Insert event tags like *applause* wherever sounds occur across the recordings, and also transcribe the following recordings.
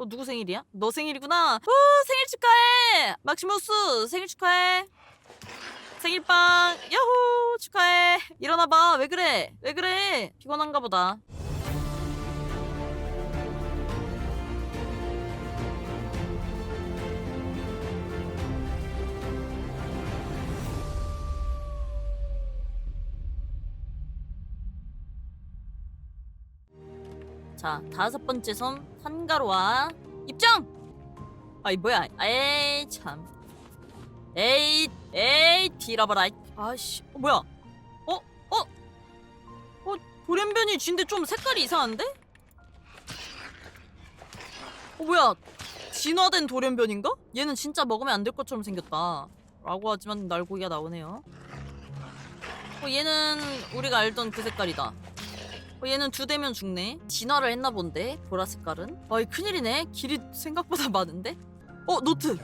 어 누구 생일이야? 너 생일이구나. 오 생일 축하해. 막시무스 생일 축하해. 생일빵 야호 축하해. 일어나봐. 왜 그래? 왜 그래? 피곤한가 보다. 자 다섯 번째 섬 산가로와 입장. 아이 뭐야? 에이 참. 에이 에이 뒤라봐라. 아씨 어, 뭐야? 어 어? 어 돌연변이 쥐인데 좀 색깔이 이상한데? 어 뭐야? 진화된 돌연변인가? 얘는 진짜 먹으면 안 될 것처럼 생겼다. 라고 하지만 날고기가 나오네요. 어, 얘는 우리가 알던 그 색깔이다. 어, 얘는 두 대면 죽네. 진화를 했나 본데 보라 색깔은. 아이 큰일이네. 길이 생각보다 많은데. 어 노트.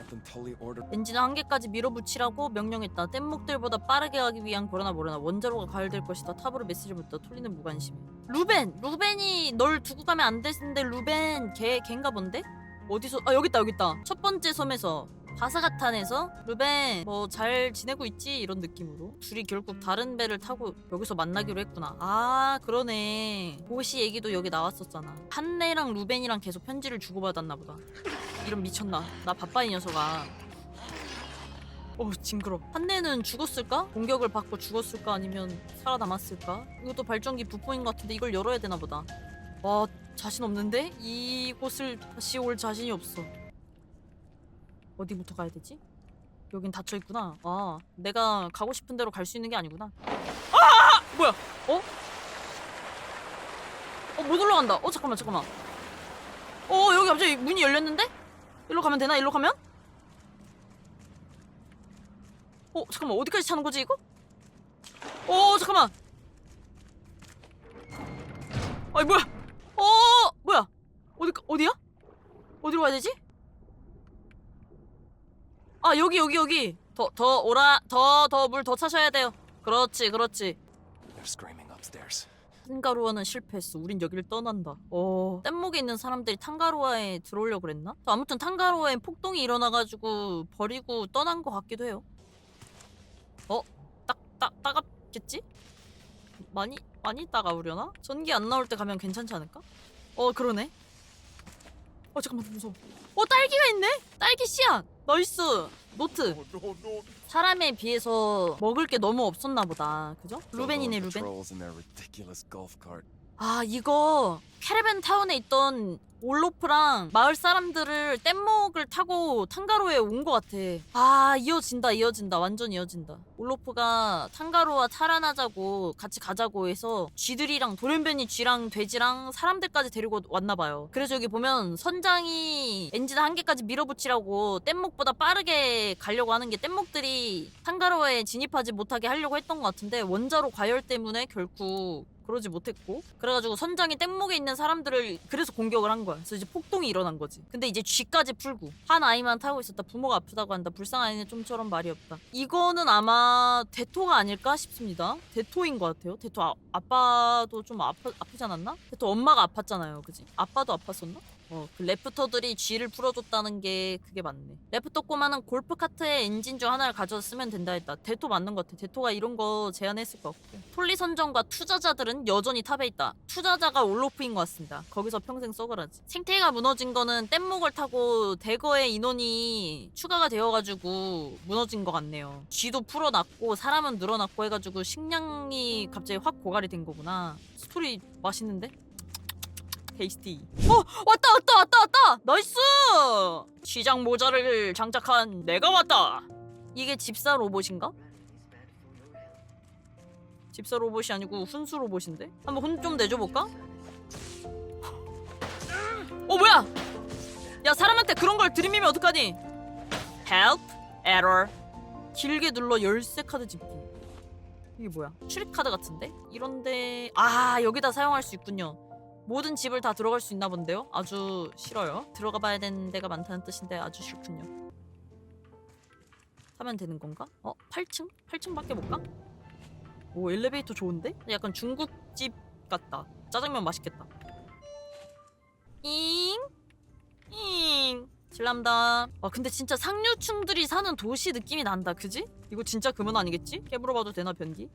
엔진을 한 개까지 밀어붙이라고 명령했다. 뗏목들보다 빠르게 가기 위한 거라나 뭐라나 원자로가 가열될 것이다. 탑으로 메시지를 묻다. 톨리는 무관심해. 루벤! 루벤이 널 두고 가면 안 되는데 루벤 걔 걔인가 본데? 어디서 아 여기 있다 여기 있다. 첫 번째 섬에서 바사가탄에서 루벤 뭐 잘 지내고 있지? 이런 느낌으로 둘이 결국 다른 배를 타고 여기서 만나기로 했구나. 아 그러네. 보시 얘기도 여기 나왔었잖아. 한네랑 루벤이랑 계속 편지를 주고받았나 보다. 이런 미쳤나? 나 바빠 이 녀석아. 어 징그러 한네는 죽었을까? 공격을 받고 죽었을까? 아니면 살아남았을까? 이것도 발전기 부품인 것 같은데 이걸 열어야 되나 보다. 와 자신 없는데? 이곳을 다시 올 자신이 없어 어디부터 가야 되지? 여긴 닫혀 있구나. 아, 내가 가고 싶은 대로 갈 수 있는 게 아니구나. 아! 뭐야? 어? 어, 못 올라간다. 어, 잠깐만, 잠깐만. 어, 여기 갑자기 문이 열렸는데? 일로 가면 되나? 일로 가면? 어, 잠깐만. 어디까지 차는 거지, 이거? 어, 잠깐만. 아이, 뭐야? 어, 뭐야? 어디, 어디야? 어디로 가야 되지? 아 여기 여기 여기 더 더 오라 더 더 물 더 차셔야 돼요 그렇지 그렇지 They're screaming upstairs. 탄가루아는 실패했어 우린 여기를 떠난다 어 뗏목에 있는 사람들이 탄가루아에 들어오려고 그랬나? 아무튼 탄가루아에 폭동이 일어나가지고 버리고 떠난 것 같기도 해요 어? 딱, 딱, 따갑겠지? 많이, 많이 따가우려나? 전기 안 나올 때 가면 괜찮지 않을까? 어 그러네 어 잠깐만 무서워 어 딸기가 있네? 딸기 씨앗 나이스 노트 no! 사람에 비해서 먹을 게 너무 없었나 보다. 그죠? 루벤이네 루벤. 아 이거 캐러밴 타운에 있던 올로프랑 마을 사람들을 뗏목을 타고 탄가로에 온 것 같아. 아 이어진다 이어진다 완전 이어진다. 올로프가 탄가로와 탈환하자고 같이 가자고 해서 쥐들이랑 돌연변이 쥐랑 돼지랑 사람들까지 데리고 왔나 봐요. 그래서 여기 보면 선장이 엔진 한 개까지 밀어붙이라고 뗏목보다 빠르게 가려고 하는 게 뗏목들이 탄가로에 진입하지 못하게 하려고 했던 것 같은데 원자로 과열 때문에 결국 그러지 못했고 그래가지고 선장이 뗏목에 있는 사람들을 그래서 공격을 한 거야. 그래서 이제 폭동이 일어난 거지. 근데 이제 쥐까지 풀고 한 아이만 타고 있었다. 부모가 아프다고 한다. 불쌍한 아이는 좀처럼 말이 없다. 이거는 아마 대토가 아닐까 싶습니다. 대토인 것 같아요. 대토 아, 아빠도 좀 아프, 아프지 않았나? 대토 엄마가 아팠잖아요. 그지? 아빠도 아팠었나? 어, 그 레프터들이 쥐를 풀어줬다는 게 그게 맞네. 레프터 꼬마는 골프 카트의 엔진 중 하나를 가져쓰면 된다 했다. 대토 맞는 것 같아. 대토가 이런 거 제안했을 것 같고. 톨리 선정과 투자자들은 여전히 탑에 있다. 투자자가 올로프인 것 같습니다. 거기서 평생 썩어라지. 생태계가 무너진 거는 뗏목을 타고 대거의 인원이 추가가 되어가지고 무너진 것 같네요. 쥐도 풀어놨고 사람은 늘어났고 해가지고 식량이 갑자기 확 고갈이 된 거구나. 스토리 맛있는데? 테이스티. 어 왔다 왔다 왔다 왔다! 나이스! 시장 모자를 장착한 내가 왔다! 이게 집사 로봇인가? 집사 로봇이 아니고 훈수 로봇인데? 한번 혼 좀 내줘볼까? 어 뭐야! 야 사람한테 그런 걸 들이미면 어떡하니? Help error. 길게 눌러 열쇠 카드 집기. 이게 뭐야? 출입 카드 같은데? 이런데 아 여기다 사용할 수 있군요 모든 집을 다 들어갈 수 있나 본데요? 아주 싫어요. 들어가 봐야 되는 데가 많다는 뜻인데 아주 싫군요. 타면 되는 건가? 어? 8층? 8층밖에 못 가? 오 엘리베이터 좋은데? 약간 중국집 같다. 짜장면 맛있겠다. 잉? 잉? 실례합니다. 아 근데 진짜 상류층들이 사는 도시 느낌이 난다. 그지? 이거 진짜 금은 아니겠지? 깨물어봐도 되나 변기?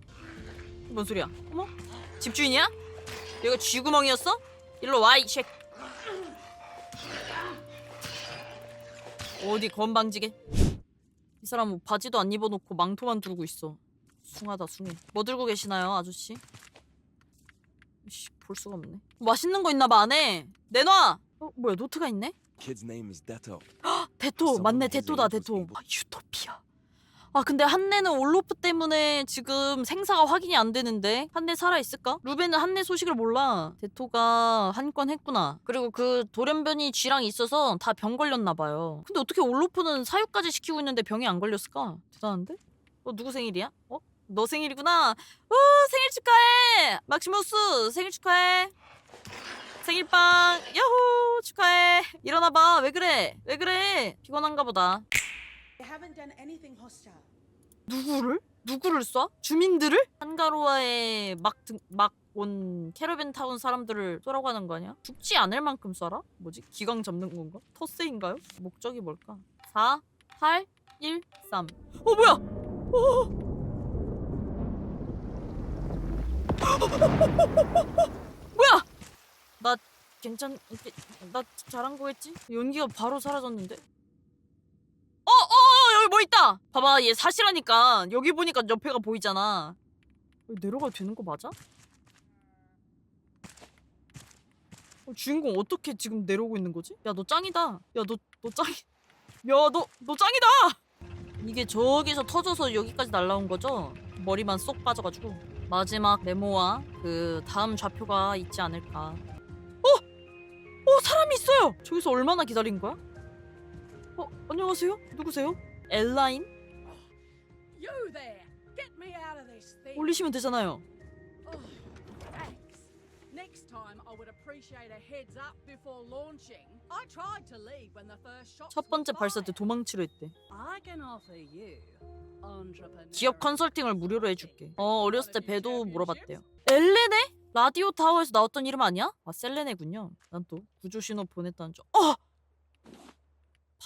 뭔 소리야? 어머? 집주인이야? 얘가 쥐구멍이었어? 일로 와이 쉐. 어디 건방지게? 이 사람 뭐 바지도 안 입어놓고 망토만 들고 있어. 숭하다 숭해. 뭐 들고 계시나요 아저씨? 씨, 볼 수가 없네. 맛있는 거 있나 봐 안에. 내놔. 어 뭐야 노트가 있네? Kid's name is Deto. 대토 맞네 대토다 대토. 아, 유토피아. 아 근데 한내는 올로프 때문에 지금 생사가 확인이 안 되는데 한내 살아 있을까? 루벤은 한내 소식을 몰라. 대토가 한 건 했구나. 그리고 그 돌연변이 쥐랑 있어서 다 병 걸렸나 봐요. 근데 어떻게 올로프는 사육까지 시키고 있는데 병이 안 걸렸을까? 대단한데? 어 누구 생일이야? 어? 너 생일이구나. 오 생일 축하해. 막시모스 생일 축하해. 생일빵 야호 축하해. 일어나봐 왜 그래? 왜 그래? 피곤한가 보다. They haven't done anything hostile. 누구를? 누구를 쏴? 주민들을? 한가로아에 막막 온 캐러밴 타운 사람들을 쏘라고 하는 거 아니야? 죽지 않을 만큼 쏴라? 뭐지? 기강 잡는 건가? 터세인가요? 목적이 뭘까? 4, 8, 1, 3. 어 뭐야? 어. 뭐야? 나 괜찮? 나 잘한 거겠지? 연기가 바로 사라졌는데? 있다. 봐봐, 얘 사실하니까 여기 보니까 옆에가 보이잖아. 내려가도 되는 거 맞아? 어, 주인공 어떻게 지금 내려오고 있는 거지? 야, 너 짱이다. 야, 너, 너 짱이. 야, 너, 너 짱이다. 이게 저기서 터져서 여기까지 날라온 거죠? 머리만 쏙 빠져가지고 마지막 네모와 그 다음 좌표가 있지 않을까. 어, 어, 사람이 있어요. 저기서 얼마나 기다린 거야? 어, 안녕하세요. 누구세요? 엘라인? You there! Get me out of this thing! 올리시면 되잖아요. Oh, thanks. Next time, I would appreciate a heads up before launching. I tried to leave when the first shots 첫 번째 발사 때. 도망치려 했대. I can offer you entrepreneur. 기업 컨설팅을 무료로 해줄게. 어, 어렸을 때 배도 물어봤대요. 엘레네? 라디오 타워에서 나왔던 이름 아니야? 아, 셀레네군요. 난 또 구조 신호 보냈다는 줄. 어!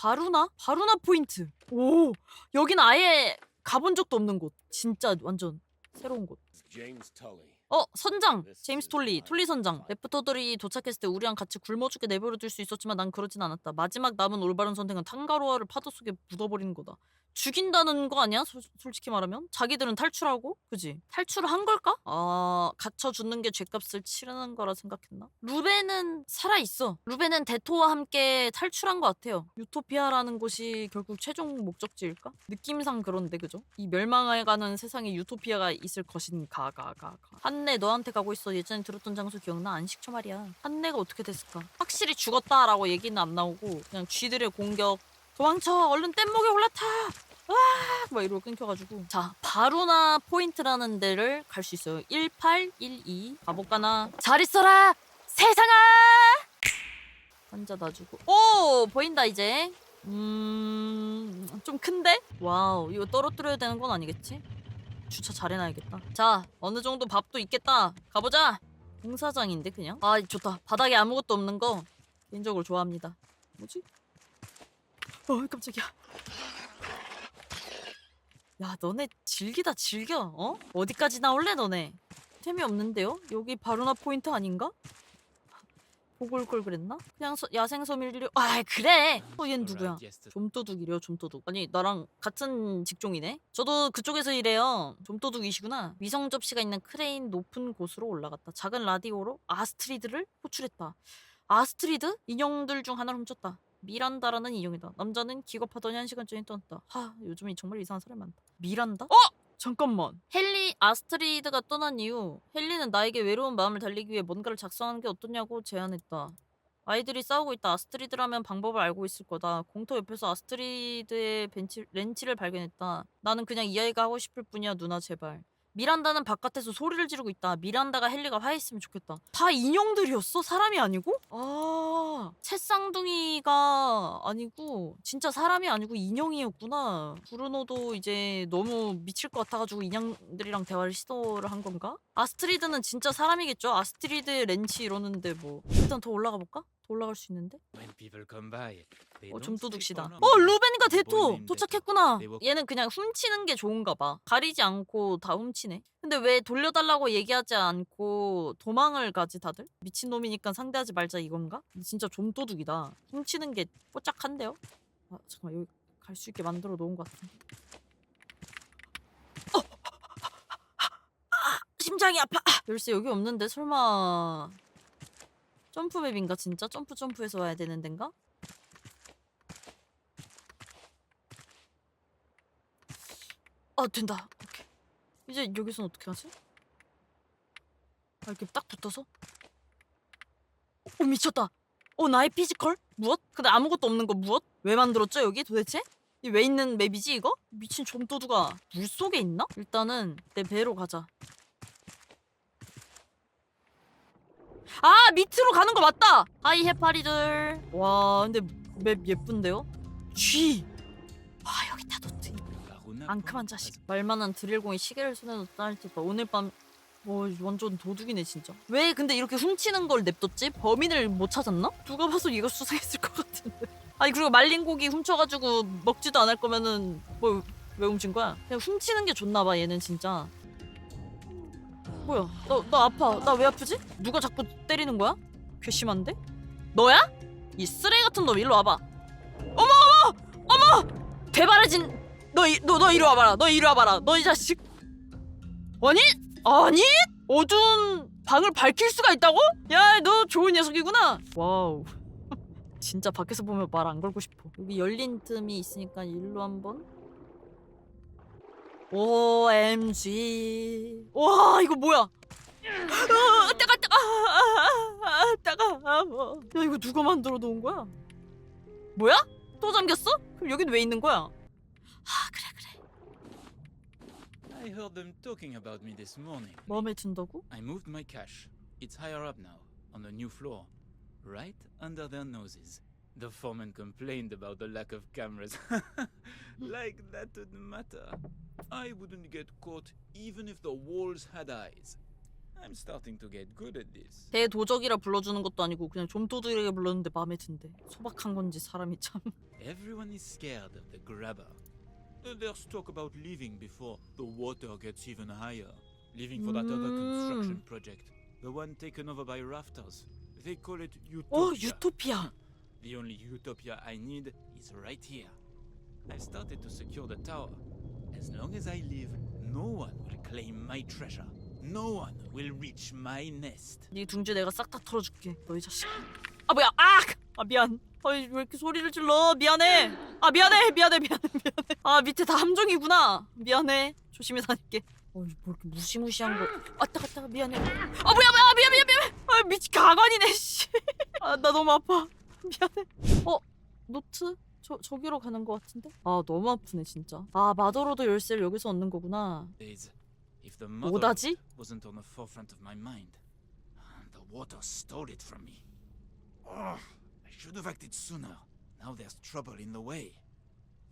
바루나? 바루나 포인트. 오, 여긴 아예 가본 적도 없는 곳. 진짜 완전 새로운 곳. James Tully. 어 선장. 제임스 톨리 톨리 선장. 레프터들이 도착했을 때 우리랑 같이 굶어 죽게 내버려 둘 수 있었지만 난 그러진 않았다. 마지막 남은 올바른 선택은 탄가로아를 파도 속에 묻어버리는 거다. 죽인다는 거 아니야? 솔, 솔직히 말하면? 자기들은 탈출하고? 그지? 탈출을 한 걸까? 아 갇혀 죽는 게 죄값을 치르는 거라 생각했나? 루벤은 살아 있어. 루벤은 데토와 함께 탈출한 것 같아요. 유토피아라는 곳이 결국 최종 목적지일까? 느낌상 그런데 그죠? 이 멸망해가는 세상에 유토피아가 있을 것인가 가가 가. 한내 너한테 가고 있어. 예전에 들었던 장소 기억나? 안식처 말이야. 한내가 어떻게 됐을까? 확실히 죽었다라고 얘기는 안 나오고 그냥 쥐들의 공격. 도망쳐. 얼른 뗏목에 올라타. 와막 이러고 끊겨가지고. 자 바루나 포인트라는 데를 갈 수 있어요. 1812 가볼까나? 잘 있어라! 세상아! 환자 놔주고. 오! 보인다 이제. 음 좀 큰데? 와우. 이거 떨어뜨려야 되는 건 아니겠지 주차 잘 해놔야겠다. 자 어느 정도 밥도 있겠다. 가보자. 공사장인데 그냥? 아 좋다. 바닥에 아무것도 없는 거 개인적으로 좋아합니다. 뭐지? 어 깜짝이야. 야 너네 즐기다 즐겨 어? 어디까지 나올래 너네? 템이 없는데요? 여기 바로나 포인트 아닌가 보고 올 걸 그랬나? 그냥 서- 야생 소밀리려 아 그래! 어얜 누구야? 좀도둑이래요 좀도둑. 아니 나랑 같은 직종이네? 저도 그쪽에서 일해요. 좀도둑이시구나. 위성 접시가 있는 크레인 높은 곳으로 올라갔다. 작은 라디오로 아스트리드를 호출했다. 아스트리드? 인형들 중 하나를 훔쳤다. 미란다라는 인형이다. 남자는 기겁하더니 한 시간 전에 떠났다. 하 요즘에 정말 이상한 사람이 많다. 미란다? 어! 잠깐만 헨리 아스트리드가 떠난 이후 헨리는 나에게 외로운 마음을 달리기 위해 뭔가를 작성하는 게 어떠냐고 제안했다 아이들이 싸우고 있다. 아스트리드라면 방법을 알고 있을 거다. 공터 옆에서 아스트리드의 벤치, 렌치를 발견했다. 나는 그냥 이 아이가 하고 싶을 뿐이야, 누나 제발. 미란다는 바깥에서 소리를 지르고 있다. 미란다가 헨리가 화해했으면 좋겠다. 다 인형들이었어? 사람이 아니고? 아, 채쌍둥이가 아니고 진짜 사람이 아니고 인형이었구나. 브루노도 이제 너무 미칠 것 같아가지고 인형들이랑 대화를 시도를 한 건가? 아스트리드는 진짜 사람이겠죠? 아스트리드 렌치 이러는데 뭐 일단 더 올라가 볼까? 더 올라갈 수 있는데? When people come by, 어, 좀 도둑시다. stay for 어, The boy 대토 도착했구나. They were- 얘는 그냥 훔치는 게 좋은가 봐. 가리지 않고 다 훔치네. 근데 왜 돌려달라고 얘기하지 않고 도망을 가지 다들? 미친놈이니까 상대하지 말자 이건가? 진짜 좀 도둑이다. 훔치는 게 뽀짝한데요? 아, 잠깐만 여기 갈 수 있게 만들어 놓은 것 같은데. 어! 아, 심장이 아파. 열쇠 여기 없는데 설마 점프맵인가 진짜? 점프 점프해서 와야 되는 데인가? 아 된다. 오케이. 이제 여기선 어떻게 하지? 아, 이렇게 딱 붙어서? 오 미쳤다. 어 나의 피지컬? 무엇? 근데 아무것도 없는 거 무엇? 왜 만들었죠 여기 도대체? 이 왜 있는 맵이지 이거? 미친 좀도둑아 물 속에 있나? 일단은 내 배로 가자. 아 밑으로 가는 거 맞다. 하이 해파리들. 와 근데 맵 예쁜데요? 쥐. 앙큼한 Point 자식. 말만한 드릴공이 시계를 손에 넣었다 할 테다. 오늘 밤. 와 완전 도둑이네 진짜. 왜 근데 이렇게 훔치는 걸 냅뒀지? 범인을 못 찾았나? 누가 봐서 얘가 수상했을 것 같은데. *laughs* 아니 그리고 말린 고기 훔쳐가지고 먹지도 않을 거면은 뭐 왜 훔친 거야? 그냥 훔치는 게 좋나 봐 얘는 진짜. 뭐야? 너너 아파? 나 왜 아프지? 누가 자꾸 때리는 거야? 괘씸한데? 너야? 이 쓰레기 같은 놈 일로 와봐. 어머 어머 어머! 대바라진 너, 이- 너, 너 이리 와봐라. 너 이리 와봐라. 너 이 자식. 아니? 아니? 어두운 방을 밝힐 수가 있다고? 야, 너 좋은 녀석이구나. 와우. *laughs* 진짜 밖에서 보면 말 안 걸고 싶어. 여기 열린 틈이 있으니까 일로 한번. OMG. 와, 이거 뭐야? 아, 따가 따가. 아, 따가. 야, 이거 누가 만들어 놓은 거야? 뭐야? 또 잠겼어? 그럼 여긴 왜 있는 거야? I heard them talking about me this morning. 마음에 든다고? I moved my cache. It's higher up now, on the new floor, right under their noses. The foreman complained about the lack of cameras. *laughs* like that would matter. I wouldn't get caught even if the walls had eyes. I'm starting to get good at this. 대도적이라 불러주는 것도 아니고 그냥 좀도둑이라게 불렀는데 마음에 든대. 소박한 건지 사람이 참. Everyone is scared of the grabber. Uh, There's talk about leaving before the water gets even higher. Leaving for that other construction project. The one taken over by rafters. They call it 어 Utopia. 유토피아. The only utopia I need is right here. I've started to secure the tower. As long as I live, no one will claim my treasure. No one will reach my nest. 네 둥지 내가 싹 다 털어줄게. 너 이 자식. 아 뭐야? 아! 아 미안. 아왜 이렇게 소리를 질러? 미안해. 아 미안해. 미안해. 미안해. 미안해. 아 밑에 다 함정이구나. 미안해. 조심히 다닐게. 어, 뭐 이렇게 무시무시한 거. 아따 갔다가 미안해. 아 뭐야 뭐야 미안 미안 미안. 아 미치 가관이네 씨. *laughs* 아 나 너무 아파. 미안해. 어 노트? 저 저기로 가는 거 같은데? 아 너무 아프네 진짜. 아 마더로도 열쇠를 여기서 얻는 거구나. Days. If the mother 오다지? wasn't on the forefront of my mind, the water stole it from me. Ugh, I should have acted sooner. Now there's trouble in the way.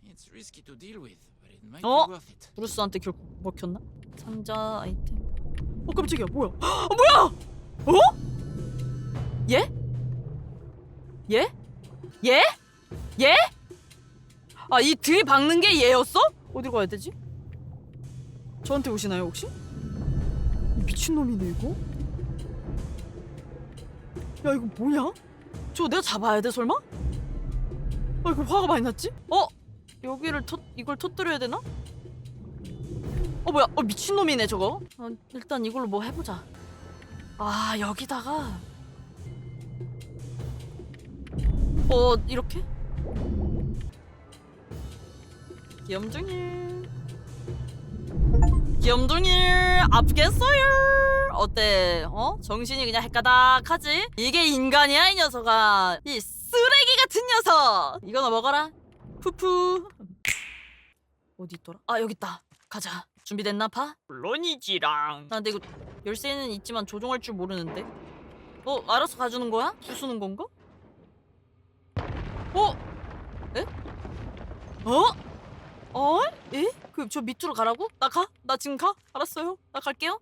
It's risky to deal with, but it might 어? be worth it. 브루스한테 결국 먹혔나? 상자 아이템. 어 깜짝이야 뭐야? 어, 뭐야? 어? 예? 예? 예? 예? 아이 뒤에 박는 게 얘였어? 어디로 가야 되지? 저한테 오시나요 혹시? 이 미친놈이네 이거? 야 이거 뭐냐? 저거 내가 잡아야 돼 설마? 아 이거 화가 많이 났지? 어? 여기를 터 이걸 터뜨려야 되나? 어 뭐야? 어 미친놈이네 저거. 어, 일단 이걸로 뭐 해보자. 아 여기다가 어 이렇게? 귀염둥이 귀염둥이 아프겠어요? 어때? 어? 정신이 그냥 헷가닥하지? 이게 인간이야 이 녀석아 이 쓰레기 같은 녀석 이거나 먹어라 푸푸 어디 있더라? 아 여기 있다 가자 준비됐나 파? 물론이지랑 나 근데 이거 열쇠는 있지만 조종할 줄 모르는데 어 알아서 가주는 거야? 부수는 건가? 어? 에? 어? 어? 에? 그 저 밑으로 가라고? 나 가? 나 지금 가? 알았어요 나 갈게요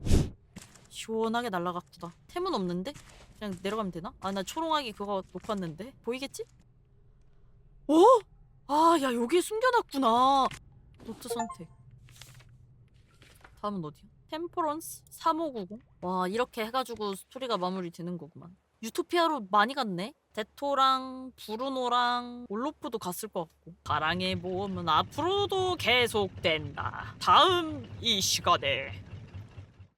시원하게 날라갔구나 템은 없는데? 그냥 내려가면 되나? 아 나 초롱하게 그거 높았는데 보이겠지? 어? 아야 여기에 숨겨놨구나 노트 선택 다음은 어디야? 템퍼런스 3590? 와 이렇게 해가지고 스토리가 마무리 되는 거구만 유토피아로 많이 갔네. 데토랑 브루노랑 올로프도 갔을 것 같고. 사랑의 모험은 앞으로도 계속된다. 다음 이 시간에